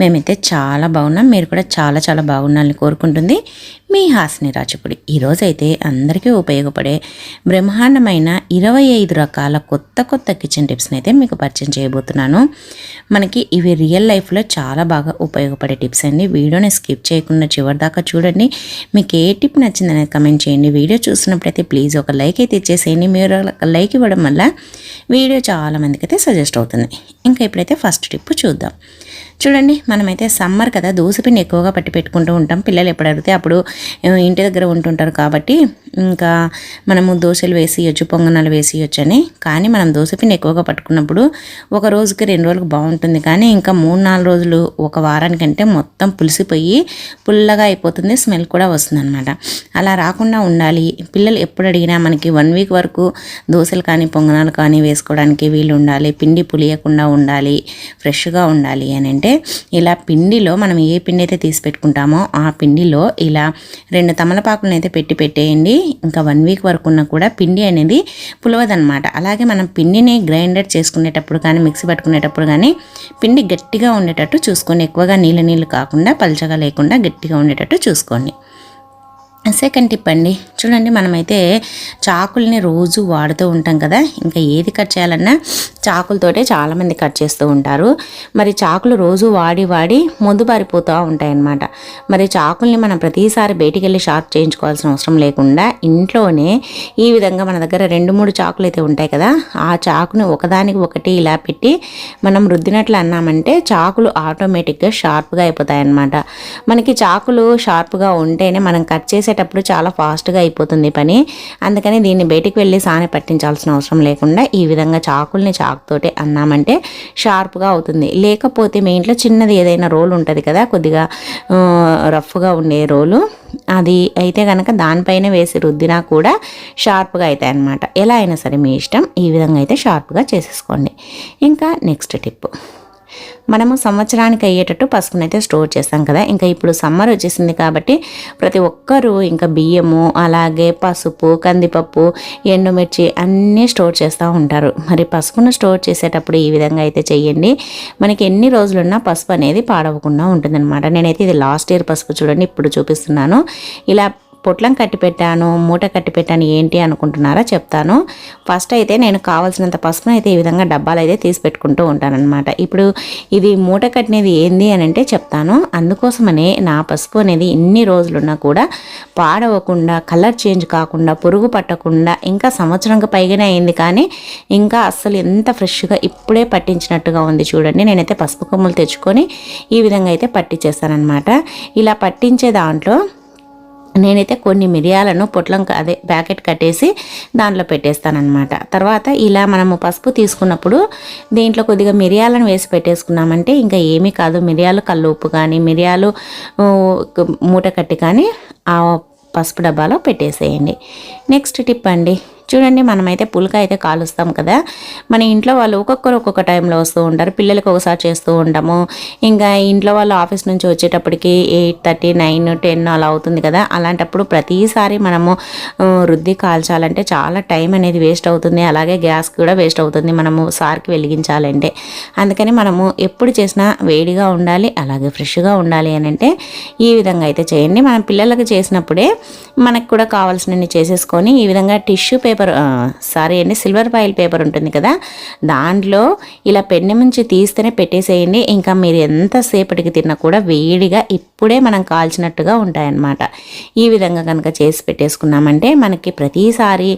మేమైతే చాలా బాగున్నాం. మీరు కూడా చాలా చాలా బాగున్నారని కోరుకుంటుంది మీ హాసిని రాజపుడి. ఈరోజైతే అందరికీ ఉపయోగపడే బ్రహ్మాండమైన ఇరవై ఐదు రకాల కొత్త కొత్త కిచెన్ టిప్స్ని అయితే మీకు పరిచయం చేయబోతున్నాను. మనకి ఇవి రియల్ లైఫ్లో చాలా బాగా ఉపయోగపడే టిప్స్ అండి. వీడియోని స్కిప్ చేయకుండా చివరి దాకా చూడండి. మీకు ఏ టిప్ నచ్చిందనేది కమెంట్ చేయండి. వీడియో చూసినప్పుడైతే ప్లీజ్ ఒక లైక్ అయితే ఇచ్చేసేయండి. మీరు లైక్ ఇవ్వడం వల్ల వీడియో చాలామందికి అయితే సజెస్ట్ అవుతుంది. ఇంకా ఇప్పుడైతే ఫస్ట్ టిప్ చూద్దాం. చూడండి మనమైతే సమ్మర్ కదా దోసపిండి ఎక్కువగా పట్టి పెట్టుకుంటూ ఉంటాం. పిల్లలు ఎప్పుడు అడిగితే అప్పుడు ఇంటి దగ్గర ఉంటుంటారు కాబట్టి ఇంకా మనము దోశలు వేసియొచ్చు పొంగనాలు వేసేయచ్చు అని. కానీ మనం దోసపిండి ఎక్కువగా పట్టుకున్నప్పుడు ఒక రోజుకి రెండు రోజులకు బాగుంటుంది. కానీ ఇంకా మూడు నాలుగు రోజులు ఒక వారానికంటే మొత్తం పులిసిపోయి పుల్లగా అయిపోతుంది స్మెల్ కూడా వస్తుంది అనమాట అలా రాకుండా ఉండాలి. పిల్లలు ఎప్పుడు అడిగినా మనకి వన్ వీక్ వరకు దోశలు కానీ పొంగనాలు కానీ వేసుకోవడానికి వీలు ఉండాలి పిండి పులియకుండా ఉండాలి ఫ్రెష్గా ఉండాలి అని అంటే ఇలా పిండిలో మనం ఏ పిండి అయితే తీసి పెట్టుకుంటామో ఆ పిండిలో ఇలా రెండు తమలపాకులను అయితే పెట్టి పెట్టేయండి. ఇంకా వన్ వీక్ వరకు ఉన్న కూడా పిండి అనేది పులవదనమాట అలాగే మనం పిండిని గ్రైండర్ చేసుకునేటప్పుడు కానీ మిక్సీ పట్టుకునేటప్పుడు కానీ పిండి గట్టిగా ఉండేటట్టు చూసుకోండి. ఎక్కువగా నీళ్ళ నీళ్ళు కాకుండా పల్చగా లేకుండా గట్టిగా ఉండేటట్టు చూసుకోండి. సెకండ్ టిప్ అండి. చూడండి మనమైతే చాకుల్ని రోజు వాడుతూ ఉంటాం కదా. ఇంకా ఏది కట్ చేయాలన్నా చాకులతోటే చాలామంది కట్ చేస్తూ ఉంటారు. మరి చాకులు రోజు వాడి వాడి మొద్దు పారిపోతూ ఉంటాయన్నమాట. మరి చాకుల్ని మనం ప్రతిసారి బయటికి వెళ్ళి షార్ప్ చేయించుకోవాల్సిన అవసరం లేకుండా ఇంట్లోనే ఈ విధంగా మన దగ్గర రెండు మూడు చాకులు అయితే ఉంటాయి కదా ఆ చాకుని ఒకదానికి ఒకటి ఇలా పెట్టి మనం రుద్దినట్లు అన్నామంటే చాకులు ఆటోమేటిక్గా షార్ప్గా అయిపోతాయి అన్నమాట మనకి చాకులు షార్ప్గా ఉంటేనే మనం కట్ చేసేటప్పుడు చాలా ఫాస్ట్గా అయిపోతుంది పని. అందుకని దీన్ని బయటికి వెళ్ళి సాని పట్టించాల్సిన అవసరం లేకుండా ఈ విధంగా చాకుల్ని చాకు తోటే అన్నామంటే షార్ప్గా అవుతుంది. లేకపోతే మీ ఇంట్లో చిన్నది ఏదైనా రోల్ ఉంటుంది కదా కొద్దిగా రఫ్గా ఉండే రోలు అది అయితే కనుక దానిపైన వేసి రుద్దినా కూడా షార్ప్గా అవుతాయి అన్నమాట. ఎలా అయినా సరే మీ ఇష్టం ఈ విధంగా అయితే షార్ప్గా చేసేసుకోండి. ఇంకా నెక్స్ట్ టిప్. మనము సంవత్సరానికి అయ్యేటట్టు పసుపునైతే స్టోర్ చేస్తాం కదా. ఇంకా ఇప్పుడు సమ్మర్ వచ్చేసింది కాబట్టి ప్రతి ఒక్కరూ ఇంకా బియ్యము అలాగే పసుపు కందిపప్పు ఎండుమిర్చి అన్నీ స్టోర్ చేస్తూ ఉంటారు. మరి పసుపును స్టోర్ చేసేటప్పుడు ఈ విధంగా అయితే చేయండి మనకి ఎన్ని రోజులున్నా పసుపు అనేది పాడవకుండా ఉంటుందన్నమాట. నేనైతే ఇది లాస్ట్ ఇయర్ పసుపు చూడండి ఇప్పుడు చూపిస్తున్నాను. ఇలా పొట్లం కట్టి పెట్టాను మూట కట్టి పెట్టాను ఏంటి అనుకుంటున్నారా చెప్తాను. ఫస్ట్ అయితే నేను కావాల్సినంత పసుపును అయితే ఈ విధంగా డబ్బాలు అయితే తీసి పెట్టుకుంటూ ఉంటానన్నమాట. ఇప్పుడు ఇది మూట కట్టినది ఏంది అని అంటే చెప్తాను. అందుకోసమనే నా పసుపు అనేది ఇన్ని రోజులున్నా కూడా పాడవకుండా కలర్ చేంజ్ కాకుండా పురుగు పట్టకుండా ఇంకా సంవత్సరంకి పైగానే అయింది కానీ ఇంకా అస్సలు ఎంత ఫ్రెష్గా ఇప్పుడే పట్టించినట్టుగా ఉంది చూడండి. నేనైతే పసుపు కొమ్ములు తెచ్చుకొని ఈ విధంగా అయితే పట్టించేస్తానమాట ఇలా పట్టించే దాంట్లో నేనైతే కొన్ని మిరియాలను పొట్లం అదే ప్యాకెట్ కట్టేసి దాంట్లో పెట్టేస్తానమాట తర్వాత ఇలా మనము పసుపు తీసుకున్నప్పుడు దీంట్లో కొద్దిగా మిరియాలను వేసి పెట్టేసుకున్నామంటే ఇంకా ఏమీ కాదు. మిరియాలు కళ్ళు ఉప్పు కానీ మిరియాలు మూట కట్టి కానీ ఆ పసుపు డబ్బాలో పెట్టేసేయండి. నెక్స్ట్ టిప్ అండి. చూడండి మనమైతే పులక అయితే కాలుస్తాం కదా. మన ఇంట్లో వాళ్ళు ఒక్కొక్కరు ఒక్కొక్క టైంలో వస్తూ ఉంటారు. పిల్లలకి ఒకసారి చేస్తూ ఉంటాము. ఇంకా ఇంట్లో వాళ్ళు ఆఫీస్ నుంచి వచ్చేటప్పటికి ఎయిట్ థర్టీ నైన్ టెన్ అలా అవుతుంది కదా. అలాంటప్పుడు ప్రతిసారి మనము రుద్ది కాల్చాలంటే చాలా టైం అనేది వేస్ట్ అవుతుంది. అలాగే గ్యాస్ కూడా వేస్ట్ అవుతుంది మనము సార్కి వెలిగించాలంటే. అందుకని మనము ఎప్పుడు చేసినా వేడిగా ఉండాలి అలాగే ఫ్రెష్గా ఉండాలి అని అంటే ఈ విధంగా అయితే చేయండి. మనం పిల్లలకు చేసినప్పుడే మనకు కూడా కావాల్సినవి చేసేసుకొని ఈ విధంగా టిష్యూ పేపర్ పేపర్ సారీ అండి సిల్వర్ ఫాయిల్ పేపర్ ఉంటుంది కదా దాంట్లో ఇలా పెన్నె నుంచి తీస్తేనే పెట్టేసేయండి. ఇంకా మీరు ఎంతసేపటికి తిన్నా కూడా వేడిగా ఇప్పుడే మనం కాల్చినట్టుగా ఉంటాయన్నమాట. ఈ విధంగా కనుక చేసి పెట్టేసుకున్నామంటే మనకి ప్రతిసారి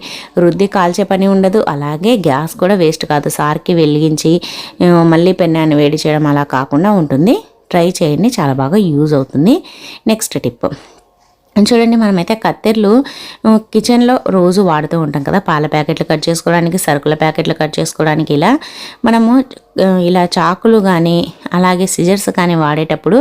రుద్ది కాల్చే పని ఉండదు. అలాగే గ్యాస్ కూడా వేస్ట్ కాదు. సార్కి వెలిగించి మళ్ళీ పెన్నాన్ని వేడి చేయడం అలా కాకుండా ఉంటుంది. ట్రై చేయండి. చాలా బాగా యూజ్ అవుతుంది. Next tip. చూడండి మనమైతే కత్తెర్లు కిచెన్లో రోజు వాడుతూ ఉంటాం కదా. పాల ప్యాకెట్లు కట్ చేసుకోవడానికి సరుకుల ప్యాకెట్లు కట్ చేసుకోవడానికి ఇలా మనము ఇలా చాకులు కానీ అలాగే సిజర్స్ కానీ వాడేటప్పుడు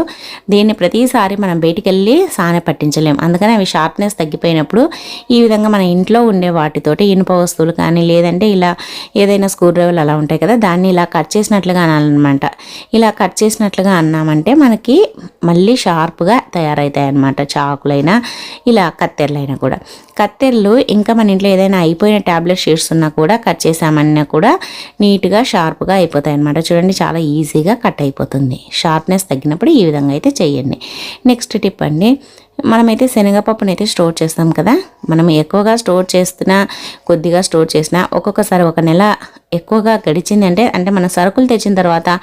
దీన్ని ప్రతిసారి మనం బయటికి వెళ్ళి సాన పట్టించలేం. అందుకని అవి షార్ప్నెస్ తగ్గిపోయినప్పుడు ఈ విధంగా మన ఇంట్లో ఉండే వాటితోటి ఇనుప వస్తువులు కానీ లేదంటే ఇలా ఏదైనా స్క్రూ డ్రైవర్లు అలా ఉంటాయి కదా దాన్ని ఇలా కట్ చేసినట్లుగా అనాలన్నమాట. ఇలా కట్ చేసినట్లుగా అన్నామంటే మనకి మళ్ళీ షార్ప్గా తయారవుతాయి అన్నమాట చాకులైనా ఇలా కత్తెరలైనా కూడా. కత్తెరలు ఇంకా మన ఇంట్లో ఏదైనా అయిపోయిన ట్యాబ్లెట్ షీట్స్ ఉన్నా కూడా కట్ చేసామన్నా కూడా నీట్గా షార్ప్గా అయిపోతాయి అన్నమాట చూడండి చాలా ఈజీగా కట్ అయిపోతుంది. షార్ప్నెస్ తగ్గినప్పుడు ఈ విధంగా అయితే చేయండి. నెక్స్ట్ టిప్ అండి. మనమైతే శనగపప్పును అయితే స్టోర్ చేస్తాం కదా. మనం ఎక్కువగా స్టోర్ చేస్తున్నా కొద్దిగా స్టోర్ చేసినా ఒక్కొక్కసారి ఒక నెల ఎక్కువగా గడిచింది అంటే అంటే మన సరుకులు తెచ్చిన తర్వాత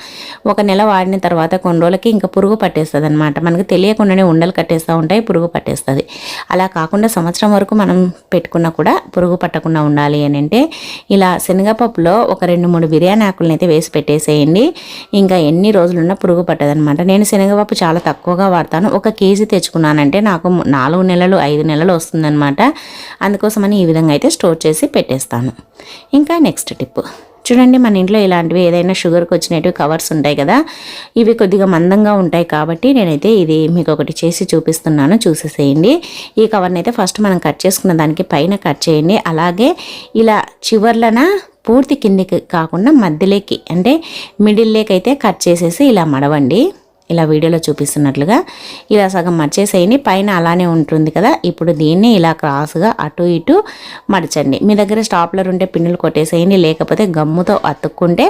ఒక నెల వాడిన తర్వాత కొన్ని రోజులకి ఇంకా పురుగు పట్టేస్తుంది అనమాట మనకు తెలియకుండానే ఉండలు కట్టేస్తూ ఉంటాయి పురుగు పట్టేస్తుంది. అలా కాకుండా సంవత్సరం వరకు మనం పెట్టుకున్నా కూడా పురుగు పట్టకుండా ఉండాలి అని అంటే ఇలా శనగపప్పులో ఒక రెండు మూడు బిర్యానీ ఆకులను అయితే వేసి పెట్టేసేయండి. ఇంకా ఎన్ని రోజులున్నా పురుగు పట్టదనమాట నేను శనగపప్పు చాలా తక్కువగా వాడతాను. ఒక కేజీ తెచ్చుకున్నానంటే నాకు నాలుగు నెలలు ఐదు నెలలు వస్తుందన్నమాట. అందుకోసమని ఈ విధంగా అయితే స్టోర్ చేసి పెట్టేస్తాను. ఇంకా నెక్స్ట్ టిప్. చూడండి మన ఇంట్లో ఇలాంటివి ఏదైనా షుగర్కి వచ్చినవి కవర్స్ ఉంటాయి కదా ఇవి కొద్దిగా మందంగా ఉంటాయి కాబట్టి నేనైతే ఇది మీకు ఒకటి చేసి చూపిస్తున్నాను చూసేసేయండి. ఈ కవర్ని అయితే ఫస్ట్ మనం కట్ చేసుకున్న దానికి పైన కట్ చేయండి. అలాగే ఇలా చివర్లన పూర్తి కిందికి కాకుండా మధ్యలోకి అంటే మిడిల్లోకి అయితే కట్ చేసేసి ఇలా మడవండి. ఇలా వీడియోలో చూపిస్తున్నట్లుగా ఇలా సగం మర్చేసేయండి. పైన అలానే ఉంటుంది కదా. ఇప్పుడు దీన్ని ఇలా క్రాస్గా అటు ఇటు మడచండి. మీ దగ్గర స్టాప్లర్ ఉంటే పిన్నులు కొట్టేసేయండి. లేకపోతే గమ్ముతో అతుక్కుంటే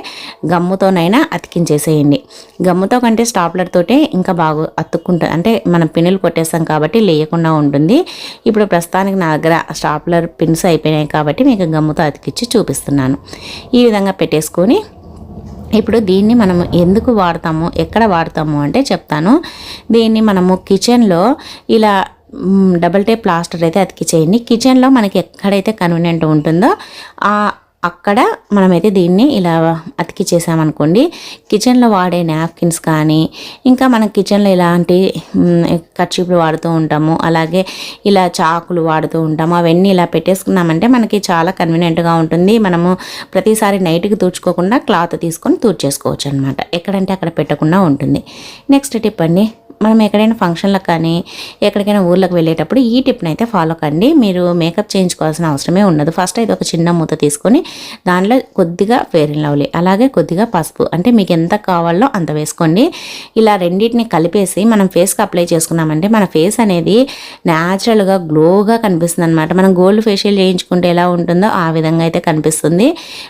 గమ్ముతోనైనా అతికించేసేయండి. గమ్ముతో కంటే స్టాప్లర్ తోటే ఇంకా బాగా అతుక్కుంటుంది అంటే మనం పిన్నులు కొట్టేస్తాం కాబట్టి లేయకుండా ఉంటుంది. ఇప్పుడు ప్రస్తుతానికి నా దగ్గర స్టాప్లర్ పిన్స్ అయిపోయినాయి కాబట్టి మీకు గమ్ముతో అతికిచ్చి చూపిస్తున్నాను. ఈ విధంగా పెట్టేసుకొని ఇప్పుడు దీన్ని మనము ఎందుకు వాడతాము? ఎక్కడ వాడతాము అంటే చెప్తాను. దీన్ని మనము కిచెన్లో ఇలా డబల్ టేప్ ప్లాస్టర్ అయితే అతికి చేయండి కిచెన్లో మనకి ఎక్కడైతే కన్వీనియంట్ ఉంటుందో ఆ అక్కడ మనమైతే దీన్ని ఇలా అతికి చేసామనుకోండి. కిచెన్లో వాడే నాప్కిన్స్ కానీ ఇంకా మనం కిచెన్లో ఇలాంటి కర్చీపులు వాడుతూ ఉంటాము అలాగే ఇలా చాకులు వాడుతూ ఉంటాము అవన్నీ ఇలా పెట్టేసుకున్నామంటే మనకి చాలా కన్వీనియంట్గా ఉంటుంది. మనము ప్రతిసారి నైట్కి తూడ్చుకోకుండా క్లాత్ తీసుకొని తూర్చేసుకోవచ్చు అనమాట ఎక్కడంటే అక్కడ పెట్టకుండా ఉంటుంది. నెక్స్ట్ టిప్ అండి. మనం ఎక్కడైనా ఫంక్షన్లకు కానీ ఎక్కడికైనా ఊర్లకు వెళ్ళేటప్పుడు ఈ టిప్ని అయితే ఫాలో కండి. మీరు మేకప్ చేయించుకోవాల్సిన అవసరమే ఉండదు. ఫస్ట్ అయితే ఒక చిన్న మూత తీసుకొని దాంట్లో కొద్దిగా ఫేర్ అండ్ లవ్లీ అలాగే కొద్దిగా పసుపు. అంటే మీకు ఎంత కావాలో అంత వేసుకోండి. ఇలా రెండింటిని కలిపేసి మనం ఫేస్కి అప్లై చేసుకున్నామంటే మన ఫేస్ అనేది న్యాచురల్గా గ్లోగా కనిపిస్తుంది అనమాట మనం గోల్డ్ ఫేషియల్ చేయించుకుంటే ఎలా ఉంటుందో ఆ విధంగా అయితే కనిపిస్తుంది.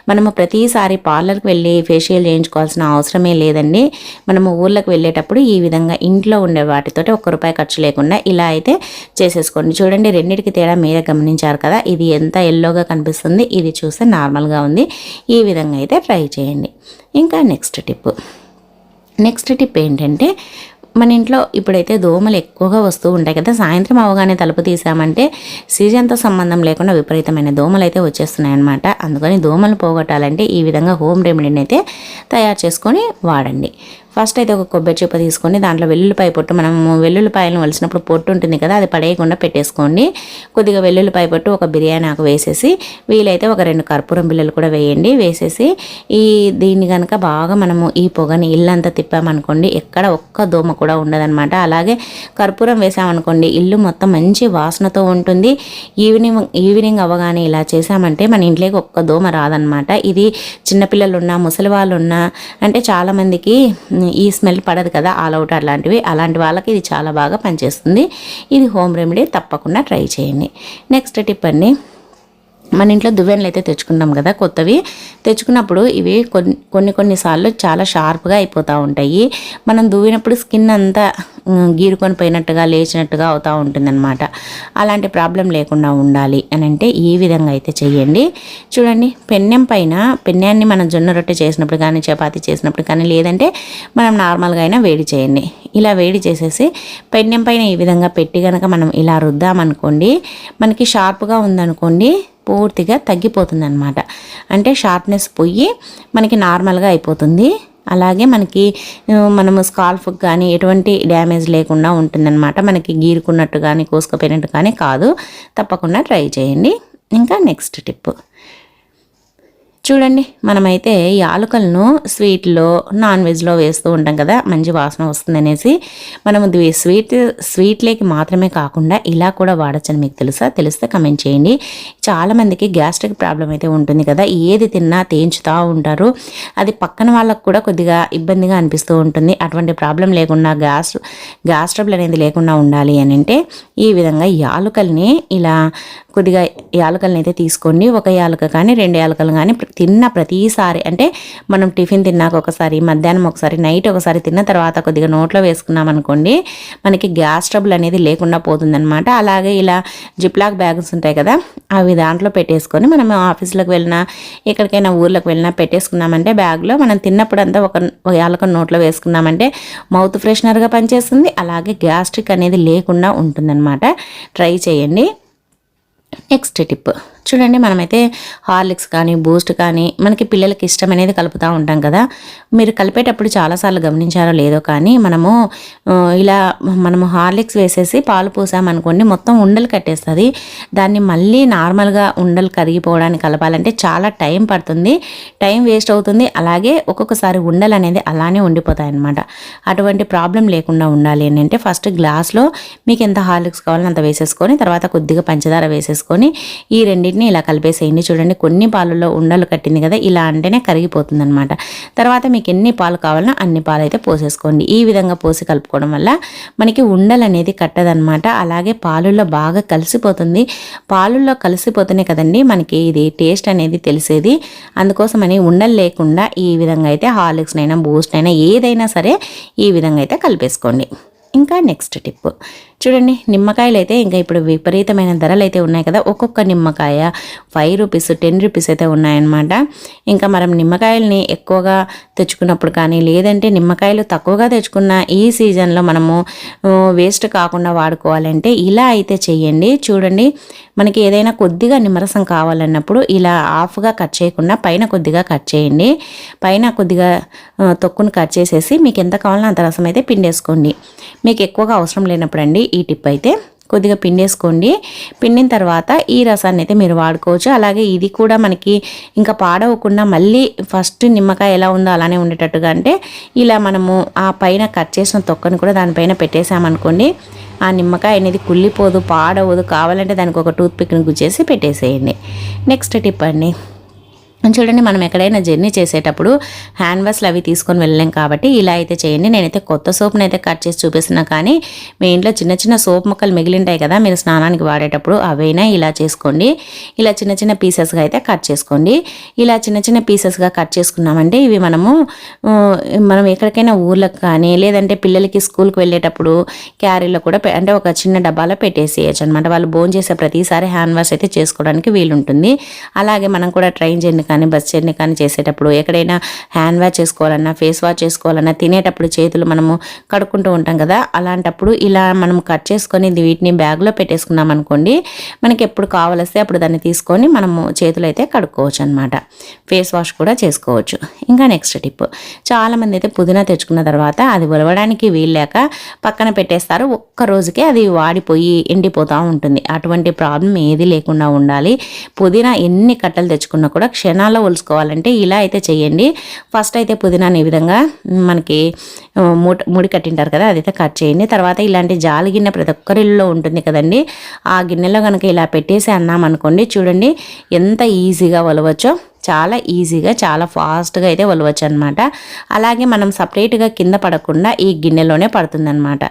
మనము ప్రతిసారి పార్లర్కి వెళ్ళి ఫేషియల్ చేయించుకోవాల్సిన అవసరమే లేదండి. మనము ఊర్లకు వెళ్ళేటప్పుడు ఈ విధంగా ఇంట్లో ఉండే వాటితోటి ఒక్క రూపాయి ఖర్చు లేకుండా ఇలా అయితే చేసేసుకోండి. చూడండి రెండింటికి తేడా మీరే గమనించారు కదా? ఇది ఎంత ఎల్లోగా కనిపిస్తుంది? ఇది చూస్తే నార్మల్గా ఉంది. ఈ విధంగా అయితే ట్రై చేయండి. ఇంకా నెక్స్ట్ టిప్. నెక్స్ట్ టిప్ ఏంటంటే మన ఇంట్లో ఇప్పుడైతే దోమలు ఎక్కువగా వస్తూ ఉంటాయి కదా? సాయంత్రం అవగానే తలుపు తీసామంటే సీజన్తో సంబంధం లేకుండా విపరీతమైన దోమలు అయితే వచ్చేస్తున్నాయి అనమాట అందుకని దోమలు పోగొట్టాలంటే ఈ విధంగా హోమ్ రెమెడీని అయితే తయారు చేసుకొని వాడండి. ఫస్ట్ అయితే ఒక కొబ్బరి చిప్ప తీసుకొని దాంట్లో వెల్లుల్లిపాయ పొట్టు మనం వెల్లుల్లిపాయలను వలిసినప్పుడు పొట్టు ఉంటుంది కదా అది పడేయకుండా పెట్టేసుకోండి. కొద్దిగా వెల్లుల్లిపాయ పొట్టు ఒక బిర్యానీ ఆకు వేసేసి వీలైతే ఒక రెండు కర్పూరం బిల్లలు కూడా వేయండి. వేసేసి ఈ దీన్ని కనుక బాగా మనము ఈ పొగని ఇల్లంతా తిప్పామనుకోండి ఎక్కడ ఒక్క దోమ కూడా ఉండదన్నమాట. అలాగే కర్పూరం వేసామనుకోండి ఇల్లు మొత్తం మంచి వాసనతో ఉంటుంది. ఈవినింగ్ ఈవినింగ్ అవ్వగానే ఇలా చేసామంటే మన ఇంట్లోకి ఒక్క దోమ రాదనమాట ఇది చిన్నపిల్లలున్నా ముసలి వాళ్ళు ఉన్నా అంటే చాలామందికి ఈ స్మెల్ పడదు కదా ఆల్ అవుట్ అలాంటివి అలాంటి వాళ్ళకి ఇది చాలా బాగా పనిచేస్తుంది. ఇది హోమ్ రెమెడీ తప్పకుండా ట్రై చేయండి. నెక్స్ట్ టిప్ అండి. మన ఇంట్లో దువ్వెనలు అయితే తెచ్చుకున్నాం కదా కొత్తవి. తెచ్చుకున్నప్పుడు ఇవి కొన్ని కొన్ని కొన్నిసార్లు చాలా షార్ప్గా అయిపోతూ ఉంటాయి. మనం దువ్వినప్పుడు స్కిన్ అంతా గీరుకొని పోయినట్టుగా లేచినట్టుగా అవుతూ ఉంటుందన్నమాట. అలాంటి ప్రాబ్లం లేకుండా ఉండాలి అని అంటే ఈ విధంగా అయితే చేయండి చూడండి పెన్నెం పైన పెన్యాన్ని మనం జొన్న రొట్టె చేసినప్పుడు కానీ చపాతీ చేసినప్పుడు కానీ లేదంటే మనం నార్మల్గా అయినా వేడి చేయండి. ఇలా వేడి చేసేసి పెన్నెం పైన ఈ విధంగా పెట్టి కనుక మనం ఇలా రుద్దామనుకోండి మనకి షార్ప్గా ఉందనుకోండి పూర్తిగా తగ్గిపోతుంది అనమాట అంటే షార్ప్నెస్ పోయి మనకి నార్మల్గా అయిపోతుంది. అలాగే మనకి మనము స్కాల్ఫ్కి కానీ ఎటువంటి డ్యామేజ్ లేకుండా ఉంటుందన్నమాట. మనకి గీరుకున్నట్టు కానీ కోసుకుపోయినట్టు కానీ కాదు. తప్పకుండా ట్రై చేయండి. ఇంకా నెక్స్ట్ టిప్. చూడండి మనమైతే ఈ ఆలుకలను స్వీట్లో నాన్ వెజ్లో వేస్తూ ఉంటాం కదా మంచి వాసన వస్తుందనేసి. మనం స్వీట్ స్వీట్లేకి మాత్రమే కాకుండా ఇలా కూడా వాడచ్చని మీకు తెలుసా? తెలిస్తే కమెంట్ చేయండి. చాలామందికి గ్యాస్ట్రిక్ ప్రాబ్లం అయితే ఉంటుంది కదా ఏది తిన్నా తేంచుతూ ఉంటారు. అది పక్కన వాళ్ళకు కూడా కొద్దిగా ఇబ్బందిగా అనిపిస్తూ ఉంటుంది. అటువంటి ప్రాబ్లం లేకుండా గ్యాస్ గ్యాస్ ట్రబుల్ అనేది లేకుండా ఉండాలి అని అంటే ఈ విధంగా యాలుకల్ని ఇలా కొద్దిగా యాలకల్ని అయితే తీసుకోండి. ఒక యాలక కానీ రెండు యాలకలు కానీ తిన్న ప్రతిసారి అంటే మనం టిఫిన్ తిన్నాక ఒకసారి మధ్యాహ్నం ఒకసారి నైట్ ఒకసారి తిన్న తర్వాత కొద్దిగా నోట్లో వేసుకున్నాం అనుకోండి మనకి గ్యాస్ ట్రబుల్ అనేది లేకుండా పోతుందనమాట అలాగే ఇలా జిప్లాక్ బ్యాగ్స్ ఉంటాయి కదా అవి దాంట్లో పెట్టేసుకొని మనం ఆఫీస్లోకి వెళ్ళినా ఎక్కడికైనా ఊర్లోకి వెళ్ళినా పెట్టేసుకున్నామంటే బ్యాగ్లో మనం తిన్నప్పుడంతా ఒక ఒక యాలక నోట్లో వేసుకున్నామంటే మౌత్ ఫ్రెషనర్గా పనిచేస్తుంది. అలాగే గ్యాస్ట్రిక్ అనేది లేకుండా ఉంటుందన్నమాట. ట్రై చేయండి. Next tip. చూడండి మనమైతే హార్లిక్స్ కానీ బూస్ట్ కానీ మనకి పిల్లలకి ఇష్టం అనేది కలుపుతూ ఉంటాం కదా. మీరు కలిపేటప్పుడు చాలాసార్లు గమనించారో లేదో కానీ మనము ఇలా మనము హార్లిక్స్ వేసేసి పాలు పోసామనుకోండి మొత్తం ఉండలు కట్టేస్తుంది. దాన్ని మళ్ళీ నార్మల్గా ఉండలు కరిగిపోవడానికి కలపాలంటే చాలా టైం పడుతుంది. టైం వేస్ట్ అవుతుంది. అలాగే ఒక్కొక్కసారి ఉండలు అనేది అలానే ఉండిపోతాయి అన్నమాట అటువంటి ప్రాబ్లం లేకుండా ఉండాలి అని అంటే ఫస్ట్ గ్లాస్లో మీకు ఎంత హార్లిక్స్ కావాలో అంత వేసేసుకొని తర్వాత కొద్దిగా పంచదార వేసేసుకొని ఈ రెండింటిని ఇలా కలిపేసేయండి. చూడండి కొన్ని పాలలో ఉండలు కట్టింది కదా ఇలా అంటేనే కరిగిపోతుంది అనమాట తర్వాత మీకు ఎన్ని పాలు కావాలన్నా అన్ని పాలు అయితే పోసేసుకోండి. ఈ విధంగా పోసి కలుపుకోవడం వల్ల మనకి ఉండలు అనేది కట్టదనమాట అలాగే పాలుల్లో బాగా కలిసిపోతుంది. పాలుల్లో కలిసిపోతేనే కదండి మనకి ఇది టేస్ట్ అనేది తెలిసేది. అందుకోసమని ఉండలు లేకుండా ఈ విధంగా అయితే హార్లిక్స్ అయినా బూస్ట్ అయినా ఏదైనా సరే ఈ విధంగా అయితే కలిపేసుకోండి. ఇంకా నెక్స్ట్ టిప్. చూడండి నిమ్మకాయలు అయితే ఇంకా ఇప్పుడు విపరీతమైన ధరలు అయితే ఉన్నాయి కదా. ఒక్కొక్క నిమ్మకాయ ఫైవ్ రూపీస్ టెన్ రూపీస్ అయితే ఉన్నాయన్నమాట. ఇంకా మనం నిమ్మకాయలని ఎక్కువగా తెచ్చుకున్నప్పుడు కానీ లేదంటే నిమ్మకాయలు తక్కువగా తెచ్చుకున్న ఈ సీజన్లో మనము వేస్ట్ కాకుండా వాడుకోవాలంటే ఇలా అయితే చేయండి చూడండి మనకి ఏదైనా కొద్దిగా నిమ్మరసం కావాలన్నప్పుడు ఇలా ఆఫ్గా కట్ చేయకుండా పైన కొద్దిగా కట్ చేయండి. పైన కొద్దిగా తొక్కును కట్ చేసేసి మీకు ఎంత కావాలో అంత రసం అయితే పిండేసుకోండి. మీకు ఎక్కువగా అవసరం లేనప్పుడు అండి ఈ టిప్ అయితే కొద్దిగా పిండేసుకోండి. పిండిన తర్వాత ఈ రసాన్ని అయితే మీరు వాడుకోవచ్చు. అలాగే ఇది కూడా మనకి ఇంకా పాడవకుండా మళ్ళీ ఫస్ట్ నిమ్మకాయ ఎలా ఉందో అలానే ఉండేటట్టుగా అంటే ఇలా మనము ఆ పైన కట్ చేసిన తొక్కను కూడా దానిపైన పెట్టేసామనుకోండి ఆ నిమ్మకాయ అనేది కుళ్ళిపోదు పాడవదు. కావాలంటే దానికి ఒక టూత్ పిక్ని గుచ్చేసి పెట్టేసేయండి. నెక్స్ట్ టిప్ అండి. చూడండి మనం ఎక్కడైనా జర్నీ చేసేటప్పుడు హ్యాండ్ వాష్లు అవి తీసుకొని వెళ్ళలేం కాబట్టి ఇలా అయితే చేయండి. నేనైతే కొత్త సోప్ని అయితే కట్ చేసి చూపిస్తున్నా కానీ మీ ఇంట్లో చిన్న చిన్న సోప్ ముక్కలు మిగిలింటాయి కదా మీరు స్నానానికి వాడేటప్పుడు అవైనా ఇలా చేసుకోండి. ఇలా చిన్న చిన్న పీసెస్గా అయితే కట్ చేసుకోండి. ఇలా చిన్న చిన్న పీసెస్గా కట్ చేసుకున్నామంటే ఇవి మనము మనం ఎక్కడికైనా ఊర్లకు కానీ లేదంటే పిల్లలకి స్కూల్కి వెళ్ళేటప్పుడు క్యారీలో కూడా పె- అంటే ఒక చిన్న డబ్బాలో పెట్టేసేయచ్చు అనమాట వాళ్ళు భోజనం చేసే ప్రతిసారి హ్యాండ్ వాష్ అయితే చేసుకోవడానికి వీలుంటుంది. అలాగే మనం కూడా ట్రైన్ జర్నీ కానీ బస్ జర్నీ కానీ చేసేటప్పుడు ఎక్కడైనా హ్యాండ్ వాష్ చేసుకోవాలన్నా ఫేస్ వాష్ చేసుకోవాలన్నా తినేటప్పుడు చేతులు మనము కడుక్కుంటూ ఉంటాం కదా. అలాంటప్పుడు ఇలా మనం కట్ చేసుకొని వీటిని బ్యాగ్లో పెట్టేసుకున్నాం అనుకోండి మనకి ఎప్పుడు కావాలిస్తే అప్పుడు దాన్ని తీసుకొని మనము చేతులు అయితే కడుక్కోవచ్చు అనమాట ఫేస్ వాష్ కూడా చేసుకోవచ్చు. ఇంకా నెక్స్ట్ టిప్ చాలామంది అయితే పుదీనా తెచ్చుకున్న తర్వాత అది ఉలవడానికి వీల్లేక పక్కన పెట్టేస్తారు. ఒక్క రోజుకే అది వాడిపోయి ఎండిపోతూ ఉంటుంది. అటువంటి ప్రాబ్లం ఏది లేకుండా ఉండాలి. పుదీనా ఎన్ని కట్టలు తెచ్చుకున్నా కూడా పుదీనాలో ఒలుసుకోవాలంటే ఇలా అయితే చేయండి. ఫస్ట్ అయితే పుదీనాని ఈ విధంగా మనకి మూట ముడి కట్టింటారు కదా అదైతే కట్ చేయండి. తర్వాత ఇలాంటి జాలి గిన్నె ప్రతి ఒక్కరిలో ఉంటుంది కదండి. ఆ గిన్నెలో కనుక ఇలా పెట్టేసి అన్నామనుకోండి చూడండి ఎంత ఈజీగా ఒలవచ్చో. చాలా ఈజీగా చాలా ఫాస్ట్గా అయితే ఒలవచ్చు అనమాట అలాగే మనం సపరేట్గా కింద పడకుండా ఈ గిన్నెలోనే పడుతుందనమాట.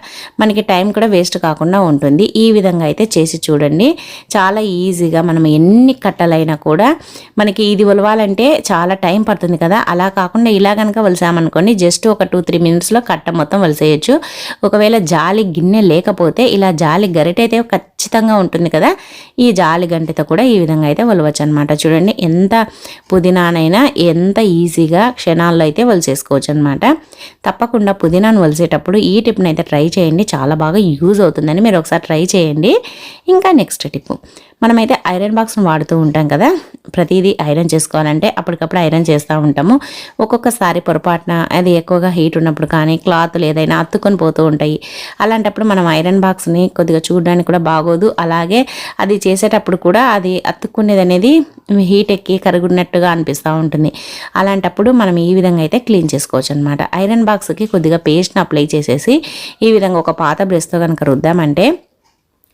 మనకి టైం కూడా వేస్ట్ కాకుండా ఉంటుంది. ఈ విధంగా అయితే చేసి చూడండి. చాలా ఈజీగా మనం ఎన్ని కట్టలైనా కూడా మనకి ఇది ఒలవాలంటే చాలా టైం పడుతుంది కదా. అలా కాకుండా ఇలా కనుక వలిసామనుకోండి జస్ట్ ఒక టూ త్రీ మినిట్స్లో కట్ట మొత్తం వలిసేయచ్చు. ఒకవేళ జాలి గిన్నె లేకపోతే ఇలా జాలి గరిటైతే అయితే ఖచ్చితంగా ఉంటుంది కదా. ఈ జాలి గంటతో కూడా ఈ విధంగా అయితే వలవచ్చు అనమాట చూడండి ఎంత పుదీనానైనా ఎంత ఈజీగా క్షణాల్లో అయితే వలిసేసుకోవచ్చు అనమాట తప్పకుండా పుదీనాను వలిసేటప్పుడు ఈ టిప్ని అయితే ట్రై చేయండి. చాలా బాగా యూజ్ అవుతుందని మీరు ఒకసారి ట్రై చేయండి. ఇంకా నెక్స్ట్ టిప్. మనమైతే ఐరన్ బాక్స్ను వాడుతూ ఉంటాం కదా. ప్రతిదీ ఐరన్ చేసుకోవాలంటే అప్పటికప్పుడు ఐరన్ చేస్తూ ఉంటాము. ఒక్కొక్కసారి పొరపాటున అది ఎక్కువగా హీట్ ఉన్నప్పుడు కానీ క్లాత్లు ఏదైనా అత్తుకొని పోతూ ఉంటాయి. అలాంటప్పుడు మనం ఐరన్ బాక్స్ని కొద్దిగా చూడడానికి కూడా బాగోదు. అలాగే అది చేసేటప్పుడు కూడా అది అత్తుకునేది అనేది హీట్ ఎక్కి కరుగున్నట్టుగా అనిపిస్తూ ఉంటుంది. అలాంటప్పుడు మనం ఈ విధంగా అయితే క్లీన్ చేసుకోవచ్చు అనమాట ఐరన్ బాక్స్కి కొద్దిగా పేస్ట్ని అప్లై చేసేసి ఈ విధంగా ఒక పాత బ్రష్తో కనుక రుద్దామంటే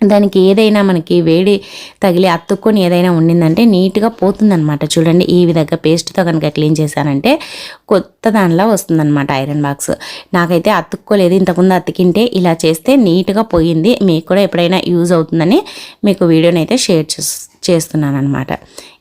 దానికి ఏదైనా మనకి వేడి తగిలి అతుక్కొని ఏదైనా ఉండిందంటే నీట్గా పోతుందనమాట చూడండి ఈ విధంగా పేస్ట్తో కనుక క్లీన్ చేశానంటే కొత్త దానిలా వస్తుందన్నమాట ఐరన్ బాక్స్. నాకైతే అతుక్కోలేదు. ఇంతకుముందు అతికింటే ఇలా చేస్తే నీట్గా పోయింది. మీకు కూడా ఎప్పుడైనా యూజ్ అవుతుందని మీకు వీడియోని అయితే షేర్ చేస్తాను చేస్తున్నాను అనమాట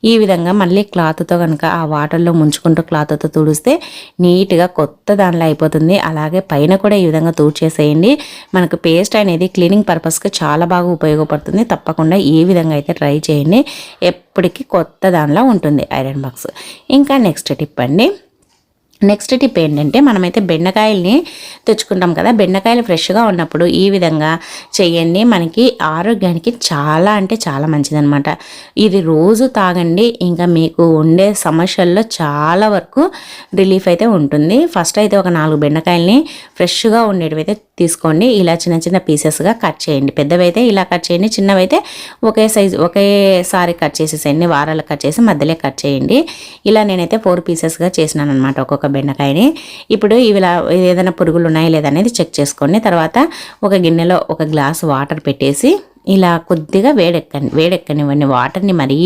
ఈ విధంగా మళ్ళీ క్లాత్తో కనుక ఆ వాటర్లో ముంచుకుంటూ క్లాత్తో తుడిస్తే నీట్గా కొత్త దానిలో అయిపోతుంది. అలాగే పైన కూడా ఈ విధంగా తూడ్చేసేయండి. మనకు పేస్ట్ అనేది క్లీనింగ్ పర్పస్కి చాలా బాగా ఉపయోగపడుతుంది. తప్పకుండా ఈ విధంగా అయితే ట్రై చేయండి. ఎప్పటికీ కొత్త దానిలో ఉంటుంది ఐరన్ బాక్స్. ఇంకా నెక్స్ట్ టిప్ అండి. నెక్స్ట్ టిప్ ఏంటంటే మనమైతే బెండకాయల్ని తెచ్చుకుంటాం కదా. బెండకాయలు ఫ్రెష్గా ఉన్నప్పుడు ఈ విధంగా చేయండి. మనకి ఆరోగ్యానికి చాలా అంటే చాలా మంచిదనమాట ఇది రోజు తాగండి. ఇంకా మీకు ఉండే సమస్యల్లో చాలా వరకు రిలీఫ్ అయితే ఉంటుంది. ఫస్ట్ అయితే ఒక నాలుగు బెండకాయల్ని ఫ్రెష్గా ఉండేటివి అయితే తీసుకోండి. ఇలా చిన్న చిన్న పీసెస్గా కట్ చేయండి. పెద్దవైతే ఇలా కట్ చేయండి. చిన్నవైతే ఒకే సైజు ఒకేసారి కట్ చేసేసేయండి. వారాలు కట్ చేసి మధ్యలో కట్ చేయండి. ఇలా నేనైతే ఫోర్ పీసెస్గా చేసినాను అనమాట ఒక్కొక్క బెండకాయని. ఇప్పుడు ఇలా ఏదైనా పురుగులు ఉన్నాయా లేదనేది చెక్ చేసుకోండి తర్వాత ఒక గిన్నెలో ఒక గ్లాస్ వాటర్ పెట్టేసి ఇలా కొద్దిగా వేడెక్కని వేడెక్కనివ్వండి. వాటర్ని మరీ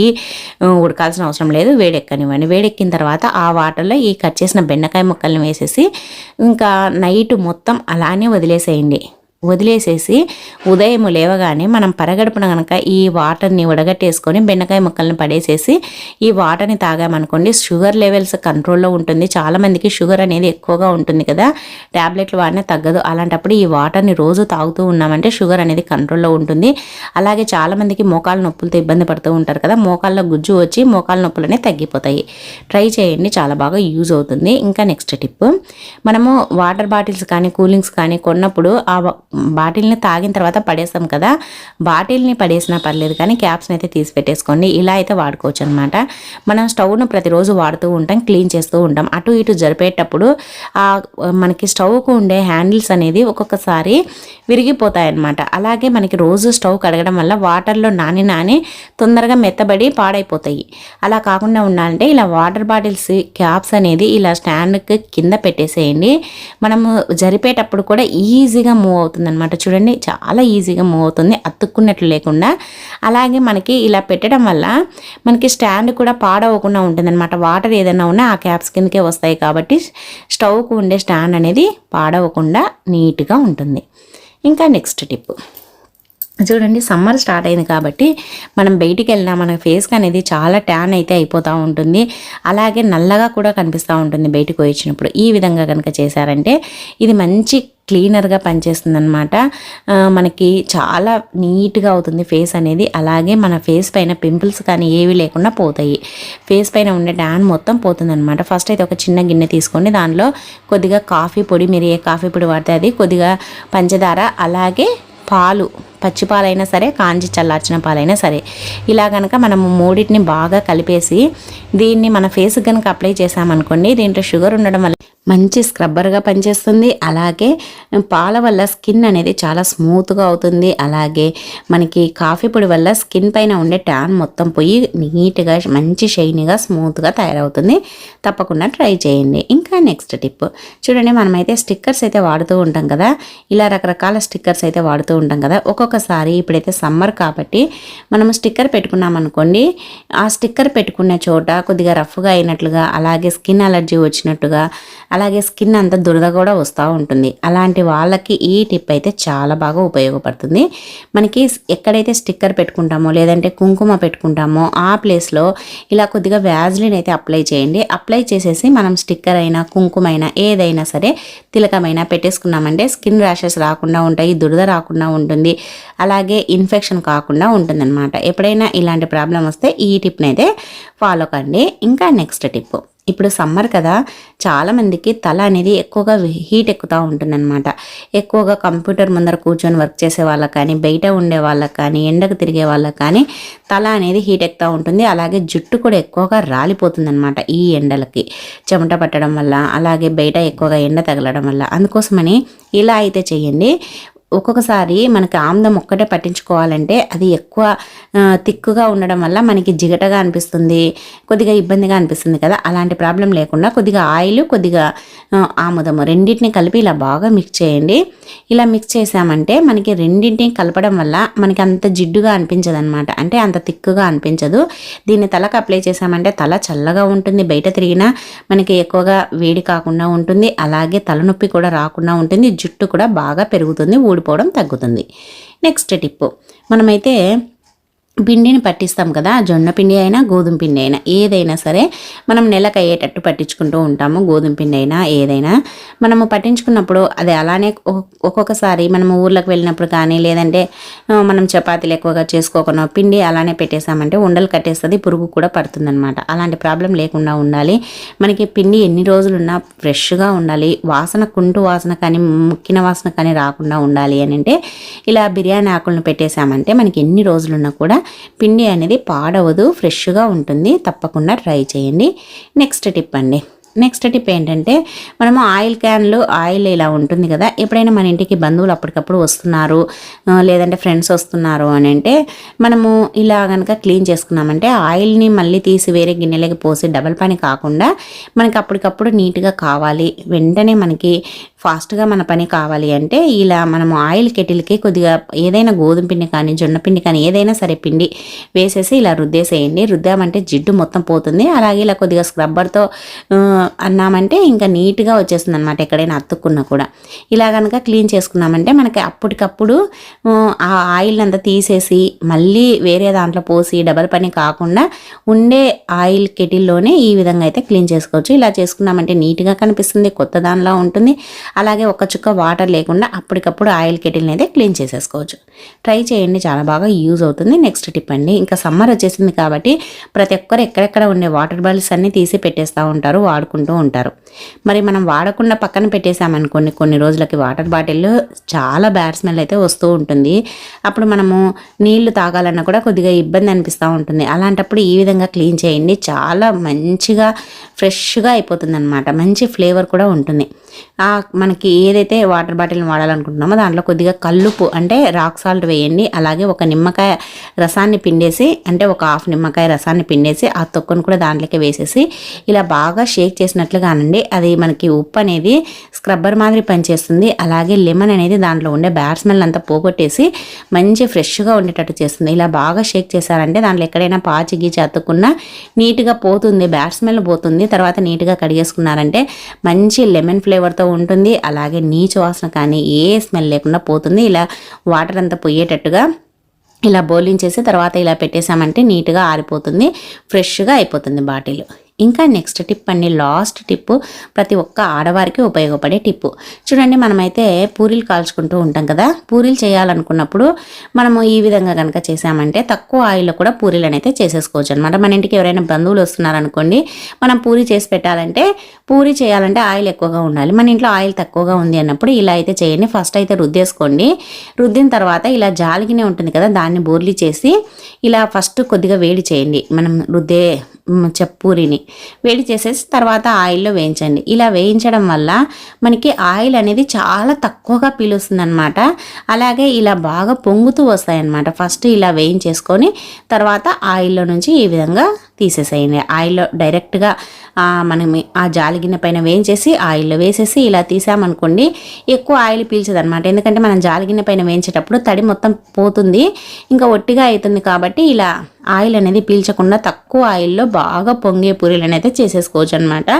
ఉడకాల్సిన అవసరం లేదు. వేడెక్కనివ్వండి. వేడెక్కిన తర్వాత ఆ వాటర్లో ఈ కట్ చేసిన బెండకాయ ముక్కల్ని వేసేసి ఇంకా నైట్ మొత్తం అలానే వదిలేసేయండి. వదిలేసేసి ఉదయం లేవగానే మనం పరగడుపున కనుక ఈ వాటర్ని ఉడగట్టేసుకొని బెండకాయ ముక్కల్ని పడేసేసి ఈ వాటర్ని తాగామనుకోండి షుగర్ లెవెల్స్ కంట్రోల్లో ఉంటుంది. చాలామందికి షుగర్ అనేది ఎక్కువగా ఉంటుంది కదా. ట్యాబ్లెట్లు వాడినా తగ్గదు. అలాంటప్పుడు ఈ వాటర్ని రోజు తాగుతూ ఉన్నామంటే షుగర్ అనేది కంట్రోల్లో ఉంటుంది. అలాగే చాలామందికి మోకాల నొప్పులతో ఇబ్బంది పడుతూ ఉంటారు కదా. మోకాల్లో గుజ్జు వచ్చి మోకాల నొప్పులు అనేవి తగ్గిపోతాయి. ట్రై చేయండి. చాలా బాగా యూజ్ అవుతుంది. ఇంకా నెక్స్ట్ టిప్. మనము వాటర్ బాటిల్స్ కానీ కూలింగ్స్ కానీ కొన్నప్పుడు ఆ బాటిల్ని తాగిన తర్వాత పడేస్తాం కదా బాటిల్ని పడేసినా పర్లేదు కానీ క్యాప్స్ని అయితే తీసి పెట్టేసుకోండి. ఇలా అయితే వాడుకోవచ్చు అనమాట మనం స్టవ్ను ప్రతిరోజు వాడుతూ ఉంటాం క్లీన్ చేస్తూ ఉంటాం. అటు ఇటు జరిపేటప్పుడు మనకి స్టవ్కు ఉండే హ్యాండిల్స్ అనేది ఒక్కొక్కసారి విరిగిపోతాయన్నమాట అలాగే మనకి రోజు స్టవ్ కడగడం వల్ల వాటర్లో నాని నాని తొందరగా మెత్తబడి పాడైపోతాయి. అలా కాకుండా ఉండాలంటే ఇలా వాటర్ బాటిల్స్ క్యాప్స్ అనేది ఇలా స్టాండ్కి కింద పెట్టేసేయండి. మనము జరిపేటప్పుడు కూడా ఈజీగా మూవ్ అవుతుంది. అనమాట చూడండి చాలా ఈజీగా మూవ్ అవుతుంది. అతుక్కున్నట్లు లేకుండా. అలాగే మనకి ఇలా పెట్టడం వల్ల మనకి స్టాండ్ కూడా పాడవకుండా ఉంటుందన్నమాట. వాటర్ ఏదైనా ఉన్నా ఆ క్యాప్స్ కిందకే వస్తాయి కాబట్టి స్టవ్కు ఉండే స్టాండ్ అనేది పాడవకుండా నీట్గా ఉంటుంది. ఇంకా నెక్స్ట్ టిప్ చూడండి సమ్మర్ స్టార్ట్ అయింది కాబట్టి మనం బయటికి వెళ్ళినా మన ఫేస్కి అనేది చాలా ట్యాన్ అయితే అయిపోతూ ఉంటుంది. అలాగే నల్లగా కూడా కనిపిస్తూ ఉంటుంది బయటకు వచ్చినప్పుడు ఈ విధంగా కనుక చేశారంటే ఇది మంచి క్లీనర్గా పనిచేస్తుంది అనమాట మనకి చాలా నీట్గా అవుతుంది ఫేస్ అనేది. అలాగే మన ఫేస్ పైన పింపుల్స్ కానీ ఏవి లేకుండా పోతాయి. ఫేస్ పైన ఉండే ట్యాన్ మొత్తం పోతుందనమాట ఫస్ట్ అయితే ఒక చిన్న గిన్నె తీసుకోండి. దానిలో కొద్దిగా కాఫీ పొడి మీరు ఏ కాఫీ పొడి వాడితే అది కొద్దిగా పంచదార అలాగే పాలు పచ్చి పాలైనా సరే కాంచి చల్లార్చిన పాలైనా సరే. ఇలా కనుక మనము మూడింటిని బాగా కలిపేసి దీన్ని మన ఫేస్ కనుక అప్లై చేసామనుకోండి దీంట్లో షుగర్ ఉండడం వల్ల మంచి స్క్రబ్బర్గా పనిచేస్తుంది. అలాగే పాల వల్ల స్కిన్ అనేది చాలా స్మూత్గా అవుతుంది. అలాగే మనకి కాఫీ పొడి వల్ల స్కిన్ పైన ఉండే ట్యాన్ మొత్తం పోయి నీట్గా మంచి షైనీగా స్మూత్గా తయారవుతుంది. తప్పకుండా ట్రై చేయండి. ఇంకా నెక్స్ట్ టిప్. చూడండి మనమైతే స్టిక్కర్స్ అయితే వాడుతూ ఉంటాం కదా. ఇలా రకరకాల స్టిక్కర్స్ అయితే వాడుతూ ఉంటాం కదా. ఒక్కొక్కసారి ఇప్పుడైతే సమ్మర్ కాబట్టి మనం స్టిక్కర్ పెట్టుకున్నాం అనుకోండి ఆ స్టిక్కర్ పెట్టుకున్న చోట కొద్దిగా రఫ్గా అయినట్లుగా అలాగే స్కిన్ అలర్జీ వచ్చినట్టుగా అలాగే స్కిన్ అంతా దురద కూడా వస్తూ ఉంటుంది. అలాంటి వాళ్ళకి ఈ టిప్ అయితే చాలా బాగా ఉపయోగపడుతుంది. మనకి ఎక్కడైతే స్టిక్కర్ పెట్టుకుంటామో లేదంటే కుంకుమ పెట్టుకుంటామో ఆ ప్లేస్లో ఇలా కొద్దిగా వ్యాజ్లిన్ అయితే అప్లై చేయండి. అప్లై చేసేసి మనం స్టిక్కర్ అయినా కుంకుమ అయినా ఏదైనా సరే తిలకమైనా పెట్టేసుకున్నామంటే స్కిన్ ర్యాషెస్ రాకుండా ఉంటాయి దురద రాకుండా ఉంటుంది. అలాగే ఇన్ఫెక్షన్ కాకుండా ఉంటుందన్నమాట. ఎప్పుడైనా ఇలాంటి ప్రాబ్లం వస్తే ఈ టిప్ని అయితే ఫాలో కండి. ఇంకా నెక్స్ట్ టిప్ ఇప్పుడు సమ్మర్ కదా చాలామందికి తల అనేది ఎక్కువగా హీట్ ఎక్కుతూ ఉంటుందన్నమాట. ఎక్కువగా కంప్యూటర్ ముందర కూర్చొని వర్క్ చేసే వాళ్ళకి కానీ బయట ఉండే వాళ్ళకి కానీ ఎండకు తిరిగే వాళ్ళకి కానీ తల అనేది హీట్ ఎక్కుతూ ఉంటుంది. అలాగే జుట్టు కూడా ఎక్కువగా రాలిపోతుందన్నమాట ఈ ఎండలకి. చెమట పట్టడం వల్ల అలాగే బయట ఎక్కువగా ఎండ తగలడం వల్ల. అందుకోసమని ఇలా అయితే చేయండి ఒక్కొక్కసారి మనకి ఆమ్దం ఒక్కటే పట్టించుకోవాలంటే అది ఎక్కువ తిక్కుగా ఉండడం వల్ల మనకి జిగటగా అనిపిస్తుంది కొద్దిగా ఇబ్బందిగా అనిపిస్తుంది కదా. అలాంటి ప్రాబ్లం లేకుండా కొద్దిగా ఆయిల్ కొద్దిగా ఆముదము రెండింటిని కలిపి ఇలా బాగా మిక్స్ చేయండి. ఇలా మిక్స్ చేసామంటే మనకి రెండింటిని కలపడం వల్ల మనకి అంత జిడ్డుగా అనిపించదు అనమాట అంటే అంత తిక్కుగా అనిపించదు. దీన్ని తలకు అప్లై చేసామంటే తల చల్లగా ఉంటుంది బయట తిరిగినా మనకి ఎక్కువగా వేడి కాకుండా ఉంటుంది. అలాగే తలనొప్పి కూడా రాకుండా ఉంటుంది జుట్టు కూడా బాగా పెరుగుతుంది ఊడి ఊడిపోవడం తగ్గుతుంది. Next tip. మనమైతే పిండిని పట్టిస్తాం కదా జొన్న పిండి అయినా గోధుమ పిండి అయినా ఏదైనా సరే మనం నెలకు అయ్యేటట్టు పట్టించుకుంటూ ఉంటాము గోధుమ పిండి అయినా ఏదైనా. మనము పట్టించుకున్నప్పుడు అది అలానే ఒ- ఒక్కొక్కసారి మనము ఊర్లకు వెళ్ళినప్పుడు కానీ లేదంటే మనం చపాతీలు ఎక్కువగా చేసుకోకుండా పిండి అలానే పెట్టేసామంటే ఉండలు కట్టేస్తుంది పురుగు కూడా పడుతుందనమాట అలాంటి ప్రాబ్లం లేకుండా ఉండాలి. మనకి పిండి ఎన్ని రోజులున్నా ఫ్రెష్గా ఉండాలి. వాసన కుంటు వాసన కానీ ముక్కిన వాసన కానీ రాకుండా ఉండాలి అని అంటే ఇలా బిర్యానీ ఆకులను పెట్టేసామంటే మనకి ఎన్ని రోజులున్నా కూడా పిండి అనేది పాడవదు ఫ్రెష్గా ఉంటుంది. తప్పకుండా ట్రై చేయండి. నెక్స్ట్ టిప్ అండి. నెక్స్ట్ టిప్ ఏంటంటే మనము ఆయిల్ క్యాన్లు ఆయిల్ ఇలా ఉంటుంది కదా ఎప్పుడైనా మన ఇంటికి బంధువులు అప్పటికప్పుడు వస్తున్నారు లేదంటే ఫ్రెండ్స్ వస్తున్నారు అని అంటే మనము ఇలా కనుక క్లీన్ చేసుకున్నామంటే ఆయిల్ని మళ్ళీ తీసి వేరే గిన్నెలకి పోసి డబల్ పని కాకుండా మనకి అప్పటికప్పుడు నీట్గా కావాలి. వెంటనే మనకి ఫాస్ట్గా మన పని కావాలి అంటే ఇలా మనము ఆయిల్ కెటిల్కి కొద్దిగా ఏదైనా గోధుమ పిండి కానీ జొన్న పిండి కానీ ఏదైనా సరే పిండి వేసేసి ఇలా రుద్దేసేయండి. రుద్దామంటే జిడ్డు మొత్తం పోతుంది. అలాగే ఇలా కొద్దిగా స్క్రబ్బర్తో అన్నామంటే ఇంకా నీట్గా వచ్చేస్తుంది అనమాట ఎక్కడైనా అతుక్కున్నా కూడా. ఇలా కనుక క్లీన్ చేసుకున్నామంటే మనకి అప్పటికప్పుడు ఆ, ఆయిల్ అంతా తీసేసి మళ్ళీ వేరే దాంట్లో పోసి డబల్ పని కాకుండా ఉండే ఆయిల్ కెటిల్లోనే ఈ విధంగా అయితే క్లీన్ చేసుకోవచ్చు. ఇలా చేసుకున్నామంటే నీట్గా కనిపిస్తుంది కొత్త దానిలా ఉంటుంది. అలాగే ఒక చుక్క వాటర్ లేకుండా అప్పటికప్పుడు ఆయిల్ కెటిల్ని అయితే క్లీన్ చేసేసుకోవచ్చు. ట్రై చేయండి చాలా బాగా యూజ్ అవుతుంది. నెక్స్ట్ టిప్ అండి ఇంకా సమ్మర్ వచ్చేసింది కాబట్టి ప్రతి ఒక్కరు ఎక్కడెక్కడ ఉండే వాటర్ బాటిల్స్ అన్నీ తీసి పెట్టేస్తూ ఉంటారు వాడుకుంటూ ఉంటారు. మరి మనం వాడకుండా పక్కన పెట్టేసామనుకోండి కొన్ని రోజులకి వాటర్ బాటిల్ చాలా బ్యాడ్ స్మెల్ అయితే వస్తూ ఉంటుంది. అప్పుడు మనము నీళ్ళు తాగాలన్నా కూడా కొద్దిగా ఇబ్బంది అనిపిస్తూ ఉంటుంది. అలాంటప్పుడు ఈ విధంగా క్లీన్ చేయండి. చాలా మంచిగా ఫ్రెష్గా అయిపోతుంది అనమాట మంచి ఫ్లేవర్ కూడా ఉంటుంది. మనకి ఏదైతే వాటర్ బాటిల్ వాడాలనుకుంటున్నామో దాంట్లో కొద్దిగా కల్లుపు అంటే రాక్ సాల్ట్ వేయండి. అలాగే ఒక నిమ్మకాయ రసాన్ని పిండేసి అంటే ఒక హాఫ్ నిమ్మకాయ రసాన్ని పిండేసి ఆ తొక్కను కూడా దాంట్లోకి వేసేసి ఇలా బాగా షేక్ చేసినట్లుగానండి. అది మనకి ఉప్పు అనేది స్క్రబ్బర్ మాదిరి పనిచేస్తుంది. అలాగే లెమన్ అనేది దాంట్లో ఉండే బ్యాడ్ స్మెల్ అంతా పోగొట్టేసి మంచి ఫ్రెష్గా ఉండేటట్టు చేస్తుంది. ఇలా బాగా షేక్ చేశారంటే దాంట్లో ఎక్కడైనా పాచి గీచి అతుక్కున్నా నీట్గా పోతుంది బ్యాడ్ స్మెల్ పోతుంది. తర్వాత నీట్గా కడిగేసుకున్నారంటే మంచి లెమన్ ఫ్లేవర్ ఫ్లేవర్తో ఉంటుంది. అలాగే నీచు వాసన కానీ ఏ స్మెల్ లేకుండా పోతుంది. ఇలా వాటర్ అంతా పోయేటట్టుగా ఇలా బౌలింగ్ చేసి తర్వాత ఇలా పెట్టేసామంటే నీట్గా ఆరిపోతుంది. ఫ్రెష్గా అయిపోతుంది బాటిల్. ఇంకా నెక్స్ట్ టిప్ అండి లాస్ట్ టిప్ ప్రతి ఒక్క ఆడవారికి ఉపయోగపడే టిప్పు చూడండి మనమైతే పూరీలు కాల్చుకుంటూ ఉంటాం కదా పూరీలు చేయాలనుకున్నప్పుడు మనము ఈ విధంగా కనుక చేసామంటే తక్కువ ఆయిల్లో కూడా పూరీలు అయితే చేసేసుకోవచ్చు అనమాట మన ఇంటికి ఎవరైనా బంధువులు వస్తున్నారనుకోండి మనం పూరి చేసి పెట్టాలంటే పూరి చేయాలంటే ఆయిల్ ఎక్కువగా ఉండాలి. మన ఇంట్లో ఆయిల్ తక్కువగా ఉంది అన్నప్పుడు ఇలా అయితే చేయండి. ఫస్ట్ అయితే రుద్దేసుకోండి. రుద్దిన తర్వాత ఇలా జాలిగినే ఉంటుంది కదా దాన్ని బోర్లీ చేసి ఇలా ఫస్ట్ కొద్దిగా వేడి చేయండి. మనం రుద్దే చెప్పూరిని. వేడి చేసేసి తర్వాత ఆయిల్లో వేయించండి. ఇలా వేయించడం వల్ల మనకి ఆయిల్ అనేది చాలా తక్కువగా పీలుస్తుందనమాట అలాగే ఇలా బాగా పొంగుతూ వస్తాయన్నమాట. ఫస్ట్ ఇలా వేయించేసుకొని తర్వాత ఆయిల్లో నుంచి ఈ విధంగా తీసేసేయండి. ఆయిల్లో డైరెక్ట్గా మనం ఆ జాలిగిన్నె పైన వేయించేసి ఆయిల్లో వేసేసి ఇలా తీసామనుకోండి ఎక్కువ ఆయిల్ పీల్చదనమాట ఎందుకంటే మనం జాలిగిన్నె పైన వేయించేటప్పుడు తడి మొత్తం పోతుంది. ఇంకా ఒట్టిగా అవుతుంది కాబట్టి ఇలా ఆయిల్ అనేది పీల్చకుండా తక్కువ ఆయిల్లో బాగా పొంగే పూరీలను అయితే చేసేసుకోవచ్చు అనమాట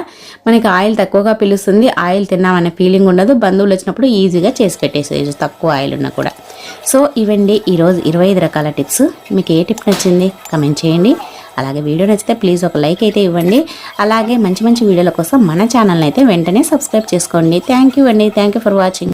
మనకి ఆయిల్ తక్కువగా పీలుస్తుంది ఆయిల్ తిన్నామనే ఫీలింగ్ ఉండదు. బంధువులు వచ్చినప్పుడు ఈజీగా చేసి పెట్టేసేయచ్చు తక్కువ ఆయిల్ ఉన్నా కూడా. సో ఇవండి ఈరోజు ఇరవై ఐదు రకాల టిప్స్. మీకు ఏ టిప్ నచ్చింది? కమెంట్ చేయండి. అలాగే వీడియో నచ్చితే ప్లీజ్ ఒక లైక్ అయితే ఇవ్వండి. అలాగే మంచి మంచి వీడియోల కోసం మన ఛానల్ని అయితే వెంటనే సబ్స్క్రైబ్ చేసుకోండి. థ్యాంక్ యూ అండి. Thank you for watching